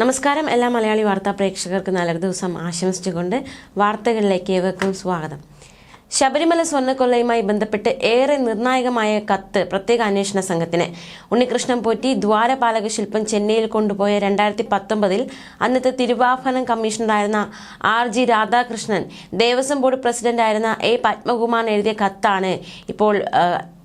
നമസ്കാരം. എല്ലാ മലയാളി വാർത്താ പ്രേക്ഷകർക്ക് നല്ലൊരു ദിവസം ആശംസിച്ചുകൊണ്ട് വാർത്തകളിലേക്ക് ഏവർക്കും സ്വാഗതം. ശബരിമല സ്വർണക്കൊള്ളയുമായി ബന്ധപ്പെട്ട് ഏറെ നിർണായകമായ കത്ത് പ്രത്യേക അന്വേഷണ സംഘത്തിന് ഉണ്ണികൃഷ്ണൻ പോറ്റി ദ്വാരപാലക ശില്പം ചെന്നൈയിൽ കൊണ്ടുപോയ രണ്ടായിരത്തി പത്തൊമ്പതിൽ അന്നത്തെ തിരുവാഭരണം കമ്മീഷണറായിരുന്ന R G Radhakrishnan Devaswom board പ്രസിഡന്റായിരുന്ന എ പത്മകുമാർ എഴുതിയ കത്താണ് ഇപ്പോൾ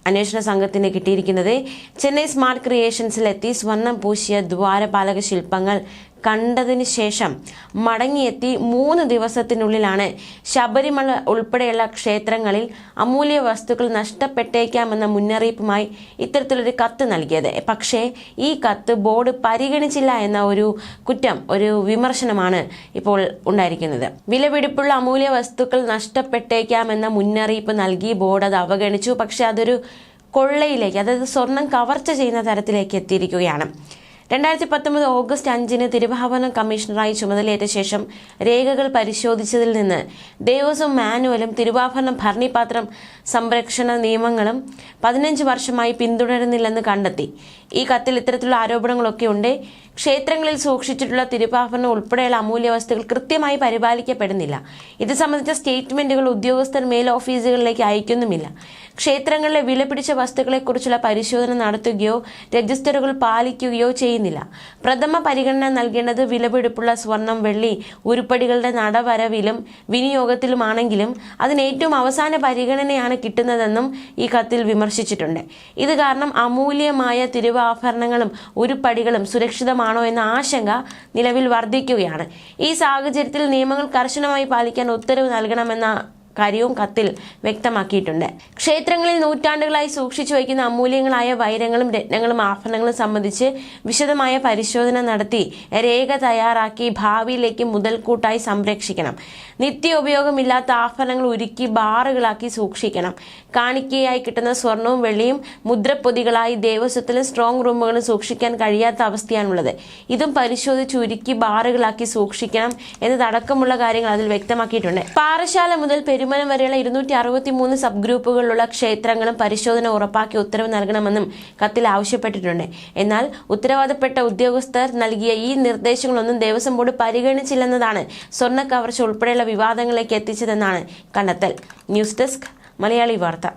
അന്വേഷണ സംഘത്തിന് കിട്ടിയിരിക്കുന്നത്. ചെന്നൈ സ്മാർട്ട് ക്രിയേഷൻസിലെത്തി സ്വർണം പൂശിയ ദ്വാരപാലക ശില്പങ്ങൾ കണ്ടതിന് ശേഷം മടങ്ങിയെത്തി മൂന്ന് ദിവസത്തിനുള്ളിലാണ് ശബരിമല ഉൾപ്പെടെയുള്ള ക്ഷേത്രങ്ങളിൽ അമൂല്യ വസ്തുക്കൾ നഷ്ടപ്പെട്ടേക്കാമെന്ന മുന്നറിയിപ്പുമായി ഇത്തരത്തിലൊരു കത്ത് നൽകിയത്. പക്ഷേ ഈ കത്ത് ബോർഡ് പരിഗണിച്ചില്ല എന്ന ഒരു കുറ്റം ഒരു വിമർശനമാണ് ഇപ്പോൾ ഉണ്ടായിരിക്കുന്നത്. വിലപിടിപ്പുള്ള അമൂല്യ വസ്തുക്കൾ നഷ്ടപ്പെട്ടേക്കാമെന്ന മുന്നറിയിപ്പ് നൽകി ബോർഡ് അത് അവഗണിച്ചു. പക്ഷേ അതൊരു കൊള്ളയിലേക്ക് അതായത് സ്വർണം കവർച്ച ചെയ്യുന്ന തരത്തിലേക്ക് എത്തിയിരിക്കുകയാണ്. രണ്ടായിരത്തി പത്തൊമ്പത് ഓഗസ്റ്റ് അഞ്ചിന് തിരുവാഭരണം കമ്മീഷണറായി ചുമതലയേറ്റ ശേഷം രേഖകൾ പരിശോധിച്ചതിൽ നിന്ന് ദേവസ്വം മാനുവലും തിരുവാഭരണം ഭരണിപാത്രം സംരക്ഷണ നിയമങ്ങളും പതിനഞ്ച് വർഷമായി പിന്തുടരുന്നില്ലെന്ന് കണ്ടെത്തി. ഈ കത്തിൽ ഇത്തരത്തിലുള്ള ആരോപണങ്ങളൊക്കെ ഉണ്ട്. ക്ഷേത്രങ്ങളിൽ സൂക്ഷിച്ചിട്ടുള്ള തിരുവാഭരണം ഉൾപ്പെടെയുള്ള അമൂല്യ വസ്തുക്കൾ കൃത്യമായി പരിപാലിക്കപ്പെടുന്നില്ല. ഇത് സംബന്ധിച്ച സ്റ്റേറ്റ്മെന്റുകൾ ഉദ്യോഗസ്ഥർ മേൽ ഓഫീസുകളിലേക്ക് അയക്കുന്നുമില്ല ക്ഷേത്രങ്ങളിലെ വിലപിടിച്ച വസ്തുക്കളെക്കുറിച്ചുള്ള പരിശോധന നടത്തുകയോ രജിസ്റ്ററുകൾ പാലിക്കുകയോ ചെയ്യുന്നില്ല. പ്രഥമ പരിഗണന നൽകേണ്ടത് വിലപിടിപ്പുള്ള സ്വർണം വെള്ളി ഉരുപ്പടികളുടെ നടവരവിലും വിനിയോഗത്തിലുമാണെങ്കിലും അതിന് ഏറ്റവും അവസാന പരിഗണനയാണ് കിട്ടുന്നതെന്നും ഈ കത്തിൽ വിമർശിച്ചിട്ടുണ്ട്. ഇത് കാരണം അമൂല്യമായ തിരുവാഭരണങ്ങളും ഉരുപ്പടികളും സുരക്ഷിതമാണോ എന്ന ആശങ്ക നിലവിൽ വർദ്ധിക്കുകയാണ്. ഈ സാഹചര്യത്തിൽ നിയമങ്ങൾ കർശനമായി പാലിക്കാൻ ഉത്തരവ് നൽകണമെന്ന കാര്യവും കത്തിൽ വ്യക്തമാക്കിയിട്ടുണ്ട്. ക്ഷേത്രങ്ങളിൽ നൂറ്റാണ്ടുകളായി സൂക്ഷിച്ചു വയ്ക്കുന്ന അമൂല്യങ്ങളായ വൈരങ്ങളും രത്നങ്ങളും ആഭരണങ്ങളും സംബന്ധിച്ച് വിശദമായ പരിശോധന നടത്തി രേഖ തയ്യാറാക്കി ഭാവിയിലേക്ക് മുതൽക്കൂട്ടായി സംരക്ഷിക്കണം. നിത്യോപയോഗമില്ലാത്ത ആഭരണങ്ങൾ ഉരുക്കി ബാറുകളാക്കി സൂക്ഷിക്കണം. കാണിക്കയായി കിട്ടുന്ന സ്വർണവും വെള്ളിയും മുദ്രപ്പൊതികളായി ദേവസ്വത്തിലും സ്ട്രോങ് റൂമുകളും സൂക്ഷിക്കാൻ കഴിയാത്ത അവസ്ഥയാണുള്ളത്. ഇതും പരിശോധിച്ച് ഉരുക്കി ബാറുകളാക്കി സൂക്ഷിക്കണം എന്നതടക്കമുള്ള കാര്യങ്ങൾ അതിൽ വ്യക്തമാക്കിയിട്ടുണ്ട്. പാറശാല മുതൽ പെരുമലം വരെയുള്ള ഇരുന്നൂറ്റി അറുപത്തി മൂന്ന് സബ് ഗ്രൂപ്പുകളിലുള്ള ക്ഷേത്രങ്ങളും പരിശോധന ഉറപ്പാക്കി ഉത്തരവ് നൽകണമെന്നും കത്തിൽ ആവശ്യപ്പെട്ടിട്ടുണ്ട്. എന്നാൽ ഉത്തരവാദപ്പെട്ട ഉദ്യോഗസ്ഥർ നൽകിയ ഈ നിർദ്ദേശങ്ങളൊന്നും ദേവസ്വം ബോർഡ് പരിഗണിച്ചില്ലെന്നതാണ് സ്വർണ കവർച്ച ഉൾപ്പെടെയുള്ള വിവാദങ്ങളിലേക്ക് എത്തിച്ചതെന്നാണ് കണ്ടെത്തൽ. ന്യൂസ് ഡെസ്ക് മലയാളി വാർത്ത.